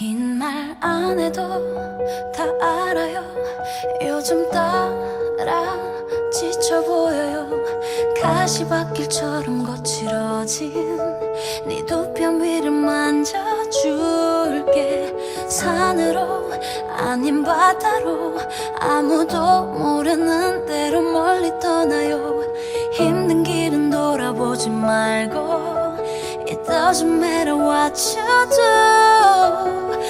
긴 말 안 해도 다 알아요. 요즘 따라 지쳐 보여요. 가시밭길처럼 거칠어진 네두뼘 위를 만져줄게. 산으로 아닌 바다로 아무도 모르는 대로 멀리 떠나요. 힘든 길은 돌아보지 말고 It doesn't matter what you do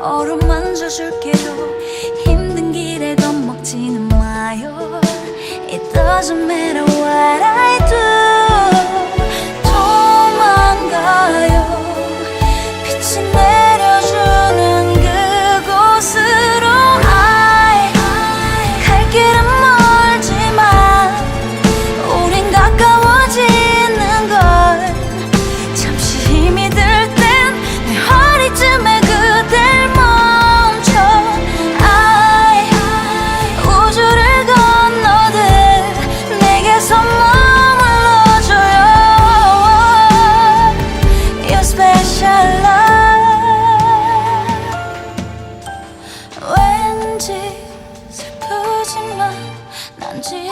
어 어루만져 줄게요. 힘든 길에 겁먹지는 마요. It doesn't matter change.